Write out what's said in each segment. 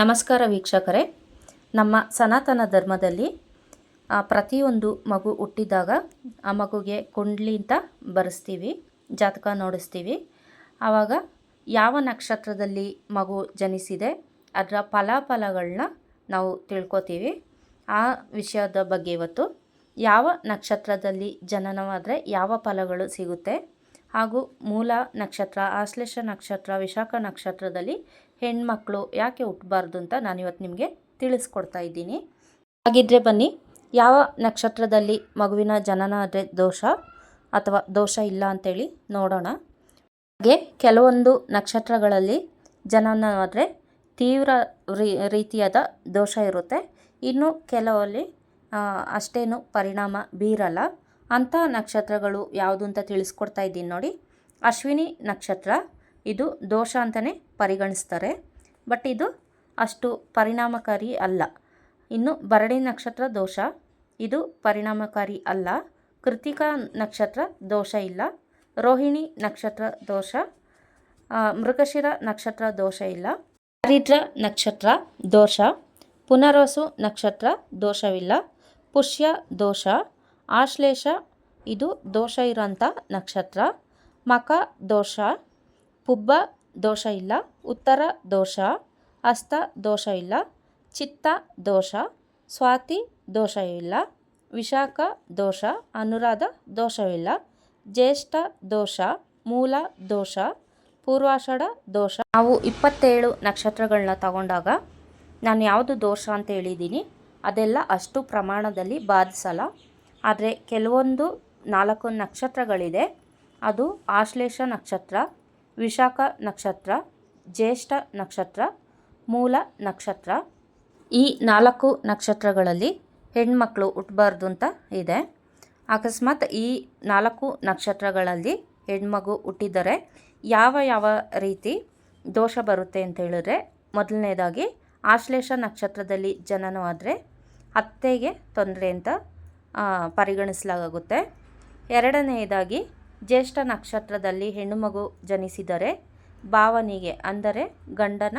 ನಮಸ್ಕಾರ ವೀಕ್ಷಕರೇ. ನಮ್ಮ ಸನಾತನ ಧರ್ಮದಲ್ಲಿ ಪ್ರತಿಯೊಂದು ಮಗು ಹುಟ್ಟಿದಾಗ ಆ ಮಗುಗೆ ಕುಂಡ್ಲಿ ಅಂತ ಬರೆಸ್ತೀವಿ, ಜಾತಕ ನೋಡಿಸ್ತೀವಿ. ಆವಾಗ ಯಾವ ನಕ್ಷತ್ರದಲ್ಲಿ ಮಗು ಜನಿಸಿದೆ, ಅದರ ಫಲಾಫಲಗಳನ್ನ ನಾವು ತಿಳ್ಕೊತೀವಿ. ಆ ವಿಷಯದ ಬಗ್ಗೆ ಇವತ್ತು, ಯಾವ ನಕ್ಷತ್ರದಲ್ಲಿ ಜನನವಾದರೆ ಯಾವ ಫಲಗಳು ಸಿಗುತ್ತೆ, ಹಾಗೂ ಮೂಲ ನಕ್ಷತ್ರ, ಆಶ್ಲೇಷ ನಕ್ಷತ್ರ, ವಿಶಾಖ ನಕ್ಷತ್ರದಲ್ಲಿ ಹೆಣ್ಮಕ್ಳು ಯಾಕೆ ಹುಟ್ಟಬಾರ್ದು ಅಂತ ನಾನು ಇವತ್ತು ನಿಮಗೆ ತಿಳಿಸ್ಕೊಡ್ತಾ ಇದ್ದೀನಿ. ಹಾಗಿದ್ರೆ ಬನ್ನಿ, ಯಾವ ನಕ್ಷತ್ರದಲ್ಲಿ ಮಗುವಿನ ಜನನ ಆದರೆ ದೋಷ ಅಥವಾ ದೋಷ ಇಲ್ಲ ಅಂತೇಳಿ ನೋಡೋಣ. ಹಾಗೆ ಕೆಲವೊಂದು ನಕ್ಷತ್ರಗಳಲ್ಲಿ ಜನನ ಆದರೆ ತೀವ್ರ ರೀತಿಯಾದ ದೋಷ ಇರುತ್ತೆ. ಇನ್ನು ಕೆಲವಲ್ಲಿ ಅಷ್ಟೇನು ಪರಿಣಾಮ ಬೀರಲ್ಲ. ಅಂಥ ನಕ್ಷತ್ರಗಳು ಯಾವುದು ಅಂತ ತಿಳಿಸ್ಕೊಡ್ತಾ ಇದ್ದೀನಿ ನೋಡಿ. ಅಶ್ವಿನಿ ನಕ್ಷತ್ರ ಇದು ದೋಷ ಅಂತಲೇ ಪರಿಗಣಿಸ್ತಾರೆ. ಬಟ್ ಇದು ಅಷ್ಟು ಪರಿಣಾಮಕಾರಿ ಅಲ್ಲ. ಇನ್ನು ಭರಣಿ ನಕ್ಷತ್ರ ದೋಷ. ಇದು ಪರಿಣಾಮಕಾರಿ ಅಲ್ಲ. ಕೃತಿಕಾ ನಕ್ಷತ್ರ ದೋಷ ಇಲ್ಲ. ರೋಹಿಣಿ ನಕ್ಷತ್ರ ದೋಷ. ಮೃಗಶಿರ ನಕ್ಷತ್ರ ದೋಷ ಇಲ್ಲ. ಹರಿದ್ರ ನಕ್ಷತ್ರ ದೋಷ. ಪುನರ್ವಸು ನಕ್ಷತ್ರ ದೋಷವಿಲ್ಲ. ಪುಷ್ಯ ದೋಷ. ಆಶ್ಲೇಷ ಇದು ದೋಷ ಇರೋಂಥ ನಕ್ಷತ್ರ. ಮಕ ದೋಷ. ಪುಬ್ಬ ದೋಷ ಇಲ್ಲ, ಉತ್ತರ ದೋಷ ಹಸ್ತ ದೋಷ ಇಲ್ಲ, ಚಿತ್ತ ದೋಷ, ಸ್ವಾತಿ ದೋಷ ಇಲ್ಲ, ವಿಶಾಖ ದೋಷ, ಅನುರಾಧ ದೋಷವಿಲ್ಲ ಜ್ಯೇಷ್ಠ ದೋಷ, ಮೂಲ ದೋಷ, ಪೂರ್ವಾಷಾಢ ದೋಷ. ನಾವು ಇಪ್ಪತ್ತೇಳು ನಕ್ಷತ್ರಗಳನ್ನ ತಗೊಂಡಾಗ ನಾನು ಯಾವುದು ದೋಷ ಅಂತ ಹೇಳಿದ್ದೀನಿ, ಅದೆಲ್ಲ ಅಷ್ಟು ಪ್ರಮಾಣದಲ್ಲಿ ಬಾಧಿಸಲ್ಲ. ಆದರೆ ಕೆಲವೊಂದು ನಾಲ್ಕು ನಕ್ಷತ್ರಗಳಿದೆ, ಅದು ಆಶ್ಲೇಷ ನಕ್ಷತ್ರ ವಿಶಾಖ ನಕ್ಷತ್ರ, ಜ್ಯೇಷ್ಠ ನಕ್ಷತ್ರ, ಮೂಲ ನಕ್ಷತ್ರ. ಈ ನಾಲ್ಕು ನಕ್ಷತ್ರಗಳಲ್ಲಿ ಹೆಣ್ಮಕ್ಳು ಹುಟ್ಟಬಾರ್ದು ಅಂತ ಇದೆ. ಅಕಸ್ಮಾತ್ ಈ ನಾಲ್ಕು ನಕ್ಷತ್ರಗಳಲ್ಲಿ ಹೆಣ್ಮಗು ಹುಟ್ಟಿದರೆ ಯಾವ ಯಾವ ರೀತಿ ದೋಷ ಬರುತ್ತೆ ಅಂತ ಹೇಳಿದ್ರೆ, ಮೊದಲನೇದಾಗಿ ಆಶ್ಲೇಷ ನಕ್ಷತ್ರದಲ್ಲಿ ಜನನವಾದರೆ ಅತ್ತೆಗೆ ತೊಂದರೆ ಅಂತ ಪರಿಗಣಿಸಲಾಗುತ್ತೆ. ಎರಡನೆಯದಾಗಿ ಜ್ಯೇಷ್ಠ ನಕ್ಷತ್ರದಲ್ಲಿ ಹೆಣ್ಣುಮಗು ಜನಿಸಿದರೆ ಭಾವನಿಗೆ ಅಂದರೆ ಗಂಡನ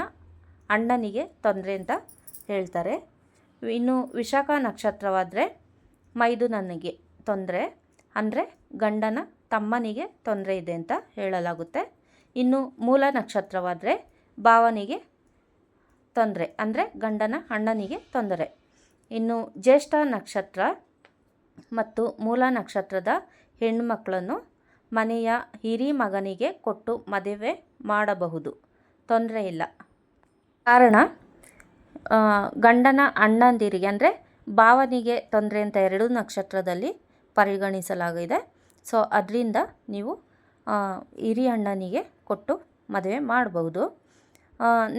ಅಣ್ಣನಿಗೆ ತೊಂದರೆ ಅಂತ ಹೇಳ್ತಾರೆ. ಇನ್ನು ವಿಶಾಖ ನಕ್ಷತ್ರವಾದರೆ ಮೈದುನನಿಗೆ ತೊಂದರೆ ಅಂದರೆ ಗಂಡನ ತಮ್ಮನಿಗೆ ತೊಂದರೆ ಇದೆ ಅಂತ ಹೇಳಲಾಗುತ್ತೆ. ಇನ್ನು ಮೂಲ ನಕ್ಷತ್ರವಾದರೆ ಭಾವನಿಗೆ ತೊಂದರೆ ಅಂದರೆ ಗಂಡನ ಅಣ್ಣನಿಗೆ ತೊಂದರೆ. ಇನ್ನು ಜ್ಯೇಷ್ಠ ನಕ್ಷತ್ರ ಮತ್ತು ಮೂಲ ನಕ್ಷತ್ರದ ಹೆಣ್ಣುಮಕ್ಕಳನ್ನು ಮನೆಯ ಹಿರಿ ಮಗನಿಗೆ ಕೊಟ್ಟು ಮದುವೆ ಮಾಡಬಹುದು. ತೊಂದರೆ ಇಲ್ಲ. ಕಾರಣ ಗಂಡನ ಅಣ್ಣಂದಿರಿಗೆ ಅಂದರೆ ಭಾವನಿಗೆ ತೊಂದರೆ ಅಂತ ಎರಡೂ ನಕ್ಷತ್ರದಲ್ಲಿ ಪರಿಗಣಿಸಲಾಗಿದೆ. ಸೊ, ಅದರಿಂದ ನೀವು ಹಿರಿ ಅಣ್ಣನಿಗೆ ಕೊಟ್ಟು ಮದುವೆ ಮಾಡಬಹುದು.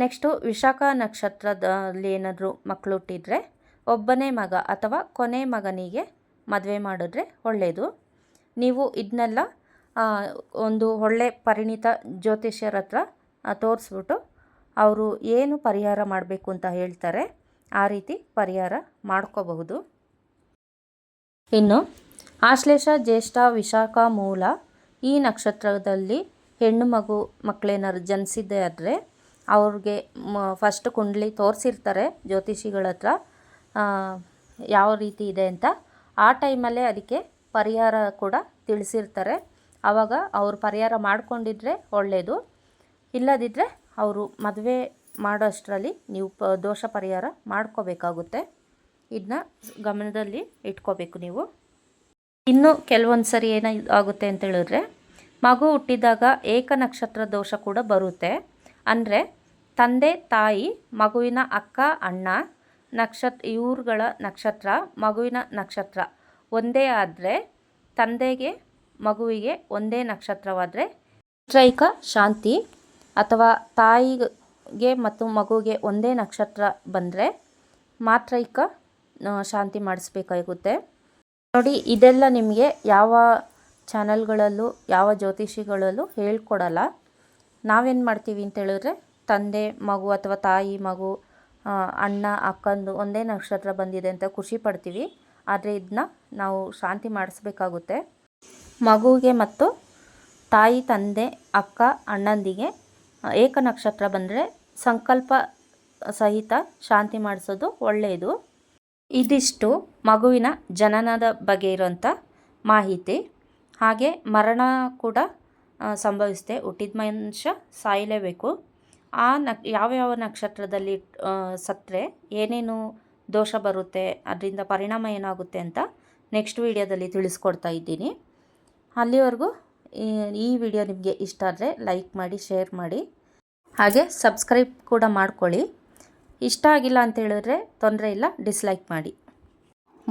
ನೆಕ್ಸ್ಟು ವಿಶಾಖ ನಕ್ಷತ್ರದಲ್ಲಿ ಏನಾದರೂ ಮಕ್ಕಳು ಹುಟ್ಟಿದರೆ ಒಬ್ಬನೇ ಮಗ ಅಥವಾ ಕೊನೆ ಮಗನಿಗೆ ಮದುವೆ ಮಾಡಿದ್ರೆ ಒಳ್ಳೆಯದು ನೀವು ಇದನ್ನೆಲ್ಲ ಒಂದು ಒಳ್ಳೆ ಪರಿಣಿತ ಜ್ಯೋತಿಷ್ಯರ ಹತ್ರ ತೋರಿಸ್ಬಿಟ್ಟು ಅವರು ಏನು ಪರಿಹಾರ ಮಾಡಬೇಕು ಅಂತ ಹೇಳ್ತಾರೆ, ಆ ರೀತಿ ಪರಿಹಾರ ಮಾಡ್ಕೋಬಹುದು. ಇನ್ನು, ಆಶ್ಲೇಷ ಜ್ಯೇಷ್ಠ ವಿಶಾಖ ಮೂಲ, ಈ ನಕ್ಷತ್ರದಲ್ಲಿ ಹೆಣ್ಣು ಮಗು ಮಕ್ಕಳೇನಾದ್ರು ಜನಿಸಿದ್ದೆ ಆದರೆ, ಅವ್ರಿಗೆ ಫಸ್ಟ್ ಕುಂಡ್ಲಿ ತೋರಿಸಿರ್ತಾರೆ ಜ್ಯೋತಿಷಿಗಳ ಹತ್ರ ಯಾವ ರೀತಿ ಇದೆ ಅಂತ, ಆ ಟೈಮಲ್ಲೇ ಅದಕ್ಕೆ ಪರಿಹಾರ ಕೂಡ ತಿಳಿಸಿರ್ತಾರೆ. ಆವಾಗ ಅವರು ಪರಿಹಾರ ಮಾಡಿಕೊಂಡಿದ್ರೆ ಒಳ್ಳೆಯದು ಇಲ್ಲದಿದ್ದರೆ ಅವರು ಮದುವೆ ಮಾಡೋಷ್ಟರಲ್ಲಿ ನೀವು ಪ, ದೋಷ ಪರಿಹಾರ ಮಾಡ್ಕೋಬೇಕಾಗುತ್ತೆ. ಇದನ್ನ ಗಮನದಲ್ಲಿ ಇಟ್ಕೋಬೇಕು ನೀವು. ಇನ್ನು ಕೆಲವೊಂದು ಸರಿ ಏನಾಗುತ್ತೆ ಅಂತ ಹೇಳಿದ್ರೆ, ಮಗು ಹುಟ್ಟಿದಾಗ ಏಕ ನಕ್ಷತ್ರ ದೋಷ ಕೂಡ ಬರುತ್ತೆ. ಅಂದರೆ ತಂದೆ, ತಾಯಿ, ಮಗುವಿನ ಅಕ್ಕ, ಅಣ್ಣ ನಕ್ಷತ್ರ ಇವ್ರುಗಳ ನಕ್ಷತ್ರ, ಮಗುವಿನ ನಕ್ಷತ್ರ ಒಂದೇ ಆದರೆ ತಂದೆಗೆ ಮಗುವಿಗೆ ಒಂದೇ ನಕ್ಷತ್ರವಾದರೆ ಸ್ಟ್ರೈಕ ಶಾಂತಿ ಅಥವಾ ತಾಯಿಗೆ ಮತ್ತು ಮಗುವಿಗೆ ಒಂದೇ ನಕ್ಷತ್ರ ಬಂದರೆ ಮಾತ್ರೈಕ ಶಾಂತಿ ಮಾಡಿಸ್ಬೇಕಾಗುತ್ತೆ. ನೋಡಿ, ಇದೆಲ್ಲ ನಿಮಗೆ ಯಾವ ಚಾನಲ್ಗಳಲ್ಲೂ, ಯಾವ ಜ್ಯೋತಿಷಿಗಳಲ್ಲೂ ಹೇಳ್ಕೊಡಲ್ಲ. ನಾವೇನು ಮಾಡ್ತೀವಿ ಅಂತ ಹೇಳಿದ್ರೆ ತಂದೆ, ಮಗು ಅಥವಾ ತಾಯಿ, ಮಗು ಅಣ್ಣ, ಅಕ್ಕಂದು ಒಂದೇ ನಕ್ಷತ್ರ ಬಂದಿದೆ ಅಂತ ಖುಷಿ ಪಡ್ತೀವಿ. ಆದರೆ ಇದನ್ನ ನಾವು ಶಾಂತಿ ಮಾಡಿಸ್ಬೇಕಾಗುತ್ತೆ. ಮಗುವಿಗೆ ಮತ್ತು ತಾಯಿ, ತಂದೆ, ಅಕ್ಕ, ಅಣ್ಣಂದಿಗೆ ಏಕ ನಕ್ಷತ್ರ ಬಂದರೆ ಸಂಕಲ್ಪ ಸಹಿತ ಶಾಂತಿ ಮಾಡಿಸೋದು ಒಳ್ಳೆಯದು. ಇದಿಷ್ಟು ಮಗುವಿನ ಜನನದ ಬಗ್ಗೆ ಇರೋಂಥ ಮಾಹಿತಿ. ಹಾಗೆ ಮರಣ ಕೂಡ ಸಂಭವಿಸಿದೆ. ಹುಟ್ಟಿದ ಮನುಷ್ಯ ಸಾಯಲೇಬೇಕು. ಆ ನಕ್, ಯಾವ್ಯಾವ ನಕ್ಷತ್ರದಲ್ಲಿ ಸತ್ತರೆ, ಏನೇನು ದೋಷ ಬರುತ್ತೆ, ಅದರಿಂದ ಪರಿಣಾಮ ಏನಾಗುತ್ತೆ ಅಂತ ನೆಕ್ಸ್ಟ್ ವಿಡಿಯೋದಲ್ಲಿ ತಿಳಿಸ್ಕೊಡ್ತಾ ಇದ್ದೀನಿ. ಅಲ್ಲಿವರೆಗೂ ಈ ವಿಡಿಯೋ ನಿಮಗೆ ಇಷ್ಟ ಆದರೆ ಲೈಕ್ ಮಾಡಿ, ಶೇರ್ ಮಾಡಿ, ಹಾಗೆ ಸಬ್ಸ್ಕ್ರೈಬ್ ಕೂಡ ಮಾಡ್ಕೊಳ್ಳಿ. ಇಷ್ಟ ಆಗಿಲ್ಲ ಅಂತ ಹೇಳಿದ್ರೆ ತೊಂದರೆ ಇಲ್ಲ, ಡಿಸ್ಲೈಕ್ ಮಾಡಿ.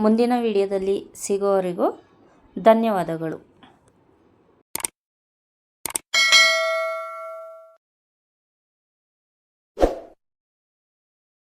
ಮುಂದಿನ ವಿಡಿಯೋದಲ್ಲಿ ಸಿಗೋವರೆಗೂ ಧನ್ಯವಾದಗಳು.